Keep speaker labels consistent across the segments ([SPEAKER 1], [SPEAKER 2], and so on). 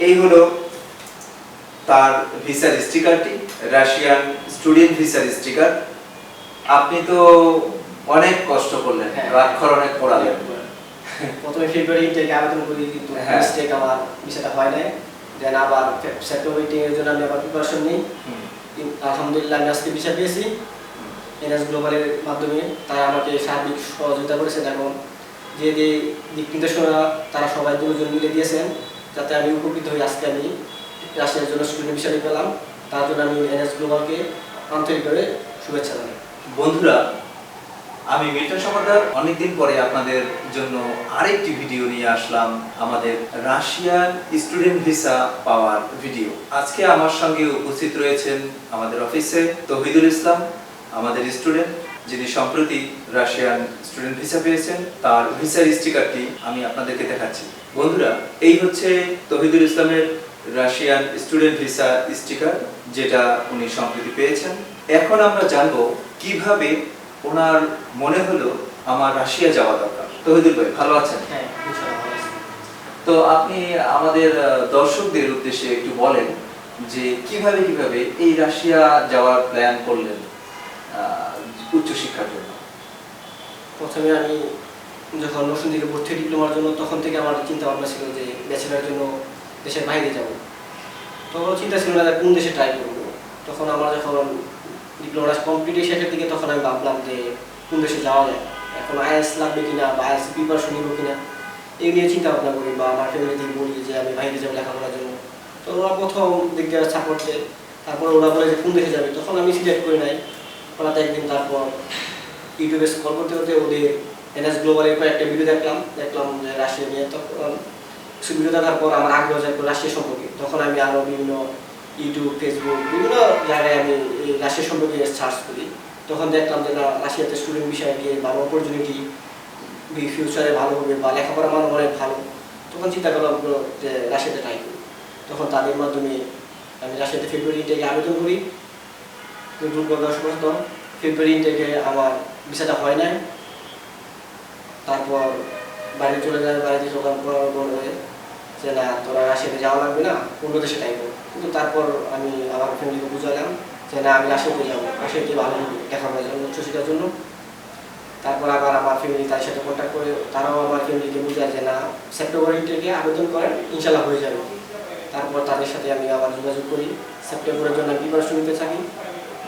[SPEAKER 1] এই হলো তার ভিসার স্টিকারটি রাশিয়ান স্টুডেন্ট ভিসার স্টিকার আপনি তো অনেক কষ্ট করলেন
[SPEAKER 2] হ্যাঁ।
[SPEAKER 1] রাক্ষর অনেক পড়ালেন।
[SPEAKER 2] প্রথমে ফেব্রুয়ারি থেকে আবেদন করি কিন্তু
[SPEAKER 1] হ্যাঁ।
[SPEAKER 2] মিস্টেক আমার বিষয়টা হয় নাই। দেন আবার সেপ্টেম্বর এর জন্য আমি আবার প্রিপারেশন নিই। আলহামদুলিল্লাহ আমি আজকে বিষয় পেয়েছি। এনএস গ্লোবালের মাধ্যমে তারা আমাকে সার্বিক সহযোগিতা করেছেন এবং যে যে দিক নির্দেশনা তারা সবাই দুজন মিলে দিয়েছেন। যাতে আমি উপকৃত হই আজকে আমি। রাশিয়ার জন্য স্টুডেন্ট বিষয় পেলাম তার জন্য আমি এনএস গ্লোবালকে আন্তরিকভাবে শুভেচ্ছা জানাই।
[SPEAKER 1] বন্ধুরা, আমি মিল্টন সমাদার। অনেকদিন পরে আপনাদের জন্য আরেকটি ভিডিও নিয়ে আসলাম আমাদের রাশিয়ান স্টুডেন্ট ভিসা পাওয়ার ভিডিও। আজকে আমার সঙ্গে উপস্থিত রয়েছেন আমাদের অফিসে তহিদুল ইসলাম, আমাদের স্টুডেন্ট, যিনি সম্প্রতি রাশিয়ান স্টুডেন্ট ভিসা পেয়েছেন। তার ভিসার স্টিকারটি আমি আপনাদেরকে দেখাচ্ছি। বন্ধুরা এই হচ্ছে তহিদুল ইসলামের রাশিয়ান স্টুডেন্ট ভিসা স্টিকার যেটা উনি সম্প্রতি পেয়েছেন। এখন আমরা জানব কীভাবে ওনার মনে হলো আমার রাশিয়া যাওয়া দরকার। তহিদুল ভাই ভালো আছেন?
[SPEAKER 2] হ্যাঁ
[SPEAKER 1] তো আপনি আমাদের দর্শকদের উদ্দেশ্যে একটু বলেন যে কীভাবে কীভাবে এই রাশিয়া যাওয়ার প্ল্যান করলেন উচ্চশিক্ষার জন্য?
[SPEAKER 2] প্রথমে আমি যখন নতুন দিকে ভর্তি ডিপ্লোমার জন্য, তখন থেকে আমার চিন্তা ভাবনা ছিল যে ব্যাচেলার জন্য দেশের বাইরে যাব। তো চিন্তা ছিল না কোন দেশে ট্রাই করব। তখন আমার যখন ডিপ্লোমাটা কমপ্লিট শেষের দিকে, তখন আমি ভাবলাম যে কোন দেশে যাওয়া যায়। এখন আইএস লাগবে কিনা বা আইএস প্রিপারেশন নিব কিনা, এই নিয়ে চিন্তা ভাবনা করি বা আমার ফ্যামিলি থেকে বলি যে আমি বাইরে যাব লেখাপড়ার জন্য। তো ওরা প্রথম দিক দিয়ে সাপোর্ট দেয়। তারপর ওরা বলে যে কোন দেশে যাবে? তখন আমি সিলেক্ট করি নাই। হঠাৎ একদিন তারপর ইউটিউবে স্কল করতে করতে ওদের এনএস গ্লোবালের কয়েকটা ভিডিও দেখলাম। দেখলাম যে রাশিয়া নিয়ে তখন কিছু ভিডিও দেখার পর আমার আগ্রহ যায় রাশিয়া সম্পর্কে। তখন আমি আরও বিভিন্ন ইউটিউব ফেসবুক বিভিন্ন জায়গায় আমি এই রাশিয়া সম্পর্কে সার্চ করি। তখন দেখলাম যে না, রাশিয়াতে স্টুডেন্ট বিষয়ে গিয়ে ভালো অপরচুনিটি ফিউচারে ভালো হবে বা লেখাপড়া মান অনেক ভালো। তখন চিন্তা করলাম যে রাশিয়াতে ট্রাই করি। তখন তাদের মাধ্যমে আমি রাশিয়াতে ফেব্রুয়ারি থেকে আবেদন করি। কিন্তু দুর্ভাগ্যবশত ফেব্রুয়ারি থেকে আমার বিষয়টা হয় নাই। তারপর বাড়ি চলে যায়, বাড়িতে যখন বলবে যে, না, তোরা রাশিয়াতে যাওয়া লাগবে না অন্য দেশে টাইপ কিন্তু তারপর আমি আমার ফ্যামিলিকে বুঝালাম যে, না, আমি রাশিয়াতে যাব, রাশিয়াতে ভালো লেখাপড়ার জন্য উচ্চশিক্ষার জন্য। তারপর আবার আমার ফ্যামিলি তার সাথে কন্ট্যাক্ট করে, তারাও আমার ফ্যামিলিকে বুঝায় যে, না, সেপ্টেম্বর থেকে আবেদন করেন ইনশাল্লাহ হয়ে যাবে। তারপর তাদের সাথে আমি আবার যোগাযোগ করি, সেপ্টেম্বরের জন্য প্রিপারেশন নিতে থাকি।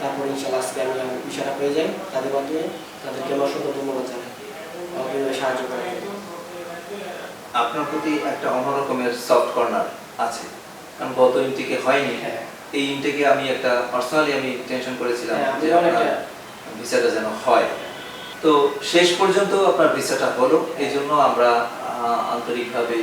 [SPEAKER 2] তারপর ইনশাল্লাহ আজকে আমি ইশারা পেয়ে যাই। তাদের মাধ্যমে তাদেরকে আমার অসংখ্য ধন্যবাদ জানাই। সাহায্য
[SPEAKER 1] আপনার প্রতি একটা অন্যরকমের সফট কর্নার আছে। কারণ গত ইনটেকে হয়নি।
[SPEAKER 2] হ্যাঁ।
[SPEAKER 1] এই ইনটেকে আমি একটা পার্সোনালি আমি টেনশন করেছিলাম
[SPEAKER 2] হ্যাঁ,
[SPEAKER 1] যে আপনার ভিসাটা যেন হয়। তো শেষ পর্যন্ত আপনার ভিসাটা হলো। এই জন্য আমরা আন্তরিকভাবে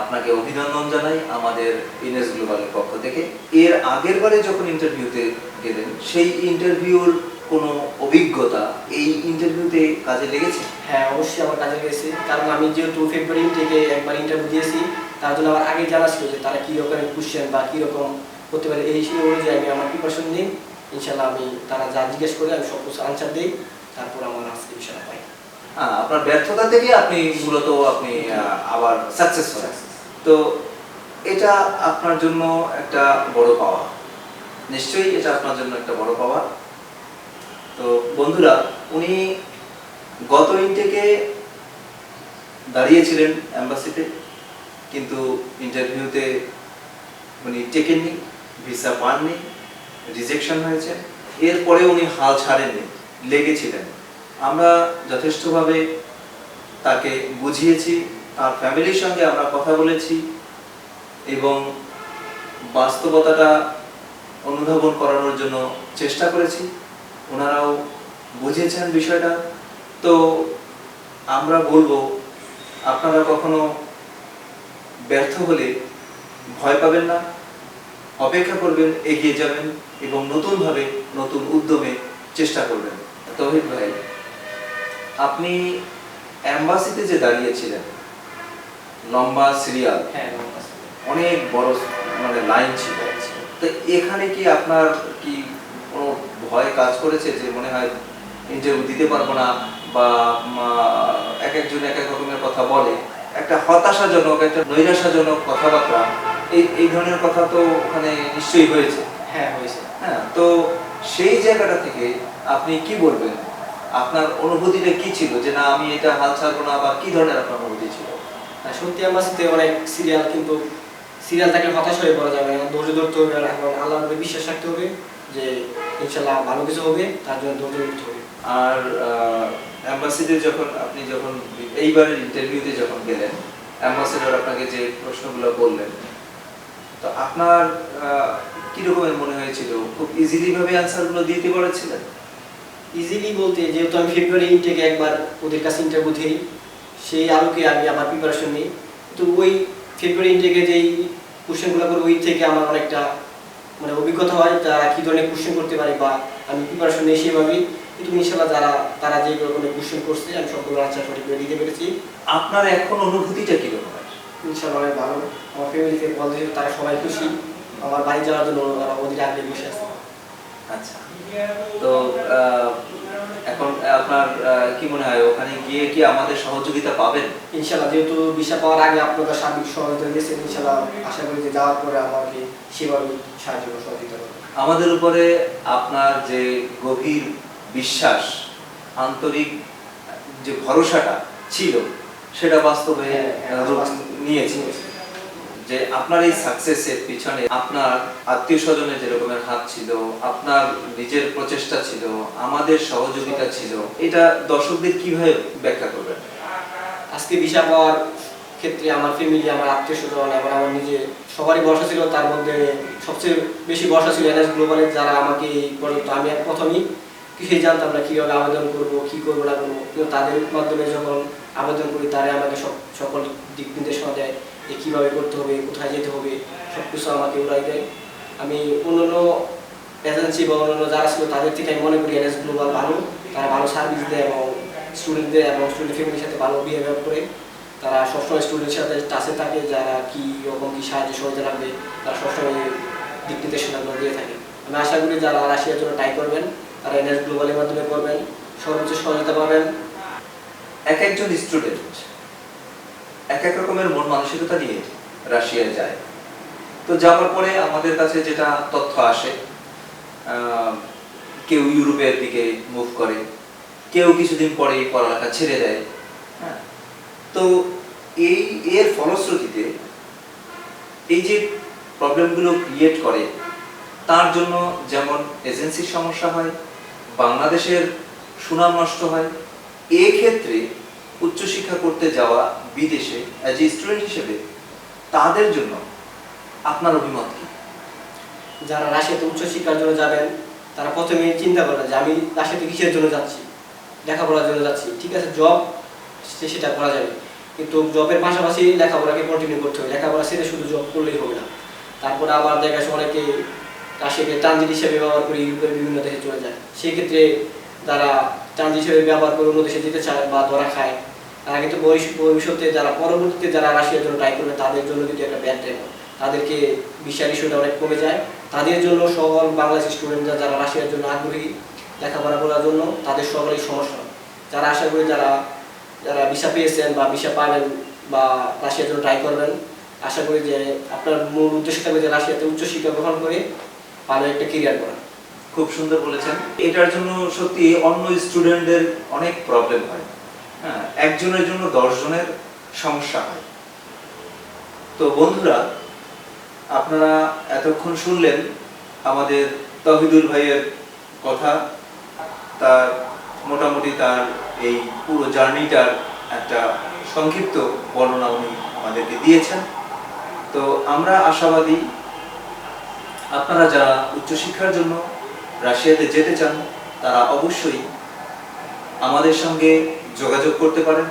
[SPEAKER 1] আপনাকে অভিনন্দন জানাই আমাদের ইনেস গ্লোবালের পক্ষ থেকে। এর আগের বারে যখন ইন্টারভিউতে গেলেন সেই ইন্টারভিউর কোনো অভিজ্ঞতা এই ইন্টারভিউতে কাজে লেগেছে?
[SPEAKER 2] হ্যাঁ অবশ্যই আমার কাজে লেগেছে। কারণ আমি যেহেতু ফেব্রুয়ারি থেকে একবার ইন্টারভিউ দিয়েছি তার জন্য আমার আগে জানা ছিল যে তারা কী রকমের কোশ্চেন বা কী রকম করতে পারে। এই হিসেবে অনুযায়ী আমি আমার প্রিপারেশন নিই। ইনশাল্লাহ আমি তারা যা জিজ্ঞেস করে আমি সব কিছু আনসার দিই। তারপর আমার আজকে বিষয়টা পাই
[SPEAKER 1] হ্যাঁ, আপনার ব্যর্থতা থেকে আপনি মূলত আপনি আবার সাকসেস হলেন। তো এটা আপনার জন্য একটা বড় পাওয়া। নিশ্চয়ই এটা আপনার জন্য একটা বড় পাওয়া। তো বন্ধুরা, উনি গত ইনটেকে দাঁড়িয়েছিলেন অ্যাম্বাসিতে কিন্তু ইন্টারভিউতে উনি টেকেননি, ভিসা পাননি, রিজেকশন হয়েছে। এরপরে উনি হাল ছাড়েননি, লেগেছিলেন। আমরা যথেষ্টভাবে তাকে বুঝিয়েছি, তার ফ্যামিলির সঙ্গে আমরা কথা বলেছি এবং বাস্তবতাটা অনুধাবন করানোর জন্য চেষ্টা করেছি। ওনারাও বুঝেছেন বিষয়টা। তো আমরা বলব আপনারা কখনো ব্যর্থ হলে ভয় পাবেন না অপেক্ষা করবেন এগিয়ে যাবেন এবং নতুনভাবে নতুন উদ্যমে চেষ্টা করবেন। তহিদ ভাই আপনি অ্যাম্বাসিতে যে দাঁড়িয়েছিলেন লম্বা সিরিয়াল
[SPEAKER 2] হ্যাঁ
[SPEAKER 1] অনেক বড় মানে লাইন ছিল। তো এখানে কি আপনার কি ভয় কাজ করেছে যে মনে হয় ইন্টারভিউ দিতে পারব না বা এক একজন এক এক রকমের কথা বলে। একটা হতাশাজনক একটা নৈরাশাজনক কথাবার্তা এই এই ধরনের কথা তো ওখানে নিশ্চয়ই হয়েছে।
[SPEAKER 2] হ্যাঁ হয়েছে।
[SPEAKER 1] হ্যাঁ তো সেই জায়গাটা থেকে আপনি কি বলবেন? আপনার অনুভূতিটা কি ছিল? যে না আমি এটা হাল ছাড়বো না বা কি ধরনের আপনার অনুভূতি ছিল?
[SPEAKER 2] আর সত্যি আমার সাথে অনেক সিরিয়াল কিন্তু সিরিয়াল তাকে হতাশ হয়ে পড়া যাবে না। ধৈর্য ধরতে হবে আল্লাহর বিশ্বাস রাখতে হবে। যে ইনশাল্লাহ ভালো কিছু হবে তার জন্য ধৈর্য হবে।
[SPEAKER 1] আর অ্যাম্বাসিডার যখন আপনি যখন এইবারের ইন্টারভিউতে যখন গেলেন অ্যাম্বাসিডার আপনাকে যে প্রশ্নগুলো বললেন তো আপনার কি রকমের মনে হয়েছিল? খুব ইজিলি ভাবে অ্যান্সারগুলো দিতে পারছিলেন?
[SPEAKER 2] ইজিলি বলতে যেহেতু আমি ফেব্রুয়ারি ইনটেকে একবার ওদের কাছে ইন্টারভিউ দিই সেই আলোকে আমি আমার প্রিপারেশন নিই। তো ওই ফেব্রুয়ারি ইনটেকে যেই কোশ্চেনগুলো করে ওই থেকে আমার অনেকটা মানে অভিজ্ঞতা হয় তারা কী ধরনের কোশ্চেন করতে পারে বা আমি প্রিপারেশন নিয়ে সেভাবেই। কিন্তু ইনশাল্লাহ যারা তারা যে ধরনের কোশ্চেন করছে আমি সবগুলো আনসার সঠিক করে দিতে পেরেছি।
[SPEAKER 1] আপনার এখন অনুভূতিটা কী রকম
[SPEAKER 2] ইনশাল্লাহ অনেক ভালো। আমার ফ্যামিলিতে বল দিয়েছে তারা সবাই খুশি। আমার বাড়ি যাওয়ার জন্য তারা ওদের আগে বসে আছে।
[SPEAKER 1] আচ্ছা। তো আহ, এখন আপনার কি মনে হয় ওখানে গিয়ে কি আমাদের সহযোগিতা পাবেন?
[SPEAKER 2] ইনশাল্লাহ যেহেতু ভিসা পাওয়ার আগে আপনারা সার্বিক সহযোগিতা দিয়েছেন ইনশাল্লাহ আশা করি যে যাওয়ার পরে আমাকে সেভাবে সাহায্য সহযোগিতা
[SPEAKER 1] আমাদের উপরে আপনার যে গভীর বিশ্বাস আন্তরিক যে ভরসাটা ছিল সেটা বাস্তবে
[SPEAKER 2] হ্যাঁ, হ্যাঁ, বাস্তবে।
[SPEAKER 1] নিয়েছে। যে আপনার এই সাকসেসের পিছনে আপনার আত্মীয় স্বজনের যে হাত ছিল, আপনার নিজের প্রচেষ্টা ছিল, আমাদের সহযোগিতা ছিল, এটা দর্শকদের কীভাবে ব্যাখ্যা করবেন?
[SPEAKER 2] আজকে ভিসা পাওয়ার ক্ষেত্রে আমার ফ্যামিলি আমার আত্মীয় স্বজন, এবং আমার নিজে সবারই ভরসা ছিল, তার মধ্যে সবচেয়ে বেশি ভরসা ছিল এনএস গ্লোবালের যারা আমাকে পর্যন্ত আমি প্রথমেই কিছুই জানতাম না, কীভাবে আবেদন করব, কী করব না করব। কিন্তু তাদের মাধ্যমে যখন আবেদন করি, তারাই আমাকে সব, সকল দিক নির্দেশনা দেয়। যে কীভাবে করতে হবে, কোথায় যেতে হবে সব কিছু আমাকে উড়াই দেয়। আমি অন্যান্য এজেন্সি বা অন্যান্য যারা ছিল, তাদের থেকে আমি মনে করি এনএস গ্লোবাল ভালো। তারা ভালো সার্ভিস দেয় এবং স্টুডেন্টদের এবং স্টুডেন্ট ফ্যামিলির সাথে ভালো বিহেভিয়ার করে। তারা সবসময় স্টুডেন্টের সাথে টাচে থাকে, যারা কি রকম কি সাহায্য সহযোগিতা লাগবে, তারা সবসময় দিক নির্দেশনাগুলো দিয়ে থাকে। আমি আশা করি যারা রাশিয়ার জন্য ট্রাই করবেন, তারা এনএস গ্লোবালের মাধ্যমে করবেন, সর্বোচ্চ সহযোগিতা পাবেন।
[SPEAKER 1] এক একজন স্টুডেন্ট এক এক রকমের মন মানসিকতা নিয়ে রাশিয়ায় যায়। তো যাওয়ার পরে আমাদের কাছে যেটা তথ্য আসে কেউ ইউরোপের দিকে মুভ করে, কেউ কিছুদিন পরে পড়ালেখা ছেড়ে দেয় হ্যাঁ। তো এই, এর ফলশ্রুতিতে এই যে প্রবলেমগুলো ক্রিয়েট করে, তার জন্য যেমন এজেন্সির সমস্যা হয়, বাংলাদেশের সুনাম নষ্ট হয়, এক্ষেত্রে উচ্চশিক্ষা করতে যাওয়া বিদেশে অ্যাজ এ স্টুডেন্ট হিসেবে, তাদের জন্য আপনার অভিমত কি?
[SPEAKER 2] যারা রাশিয়াতে উচ্চশিক্ষার জন্য যাবেন, তারা প্রথমে চিন্তা করেন যে আমি রাশিয়াতে কিসের জন্য যাচ্ছি? লেখাপড়ার জন্য যাচ্ছি। ঠিক আছে জব সেটা করা যাবে। কিন্তু জবের পাশাপাশি লেখাপড়াকে কন্টিনিউ করতে হবে। লেখাপড়া ছেড়ে শুধু জব করলেই হবে না। তারপরে আবার দেখা যাচ্ছে অনেকে রাশিয়াকে ট্রানজিট হিসেবে ব্যবহার করে ইউরোপের বিভিন্ন দেশে চলে যায়। সেই ক্ষেত্রে যারা ট্রানজিট হিসেবে ব্যবহার করে অন্য দেশে যেতে চায় বা ধরা খায়। তারা কিন্তু ভবিষ্যতে যারা পরবর্তীতে যারা রাশিয়ার জন্য ট্রাই করবে, তাদের জন্য কিন্তু একটা ব্যাড টাইম তাদেরকে বিশ্বাস ইস্যুটা অনেক কমে যায়। তাদের জন্য সকল বাংলাদেশি স্টুডেন্টরা যারা রাশিয়ার জন্য আগ্রহী লেখাপড়া করার জন্য, তাদের সকলেই সমস্যা। যারা আশা করি যারা যারা ভিসা পেয়েছেন বা ভিসা পাবেন বা রাশিয়ার জন্য ট্রাই করবেন, আশা করি যে আপনার মূল উদ্দেশ্য থাকবে যে রাশিয়াতে উচ্চশিক্ষা গ্রহণ করে ভালো একটা কেরিয়ার করা
[SPEAKER 1] খুব সুন্দর বলেছেন। এটার জন্য সত্যি অন্য স্টুডেন্টদের অনেক প্রবলেম হয়। হ্যাঁ একজনের জন্য দশজনের সমস্যা হয়। তো বন্ধুরা, আপনারা এতক্ষণ শুনলেন আমাদের তহিদুল ভাইয়ের কথা, তার মোটামুটি তার এই পুরো জার্নিটার একটা সংক্ষিপ্ত বর্ণনা উনি আমাদেরকে দিয়েছেন। তো আমরা আশাবাদী, আপনারা যারা উচ্চশিক্ষার জন্য রাশিয়াতে যেতে চান, তারা অবশ্যই আমাদের সঙ্গে যোগাযোগ করতে পারেন।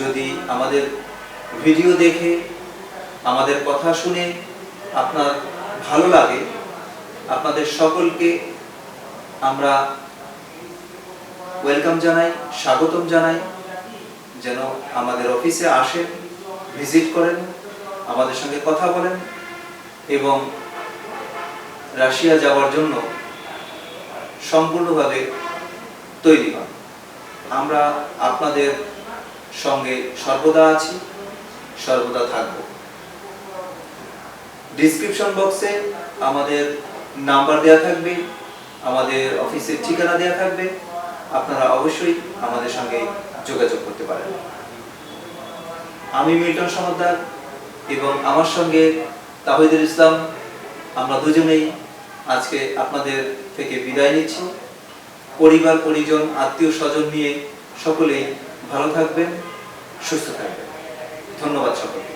[SPEAKER 1] যদি আমাদের ভিডিও দেখে, আমাদের কথা শুনে আপনার ভালো লাগে, আপনাদের সকলকে আমরা ওয়েলকাম জানাই, স্বাগতম জানাই। যেন আমাদের অফিসে আসেন, ভিজিট করেন, আমাদের সঙ্গে কথা বলেন এবং রাশিয়া যাওয়ার জন্য সম্পূর্ণভাবে তৈরি হন। আমরা আপনাদের সঙ্গে সর্বদা আছি, সর্বদা থাকব। ডিসক্রিপশন বক্সে আমাদের নাম্বার দেওয়া থাকবে, আমাদের অফিসের ঠিকানা দেওয়া থাকবে। আপনারা অবশ্যই আমাদের সঙ্গে যোগাযোগ করতে পারেন। আমি মিল্টন সমাদ্দার এবং আমার সঙ্গে তাহিদুল ইসলাম। আমরা দুজনেই আজকে আপনাদের থেকে বিদায় নিচ্ছি। পরিবার পরিজন আত্মীয় স্বজন নিয়ে সকলেই ভালো থাকবেন সুস্থ থাকবেন। ধন্যবাদ সকলকে।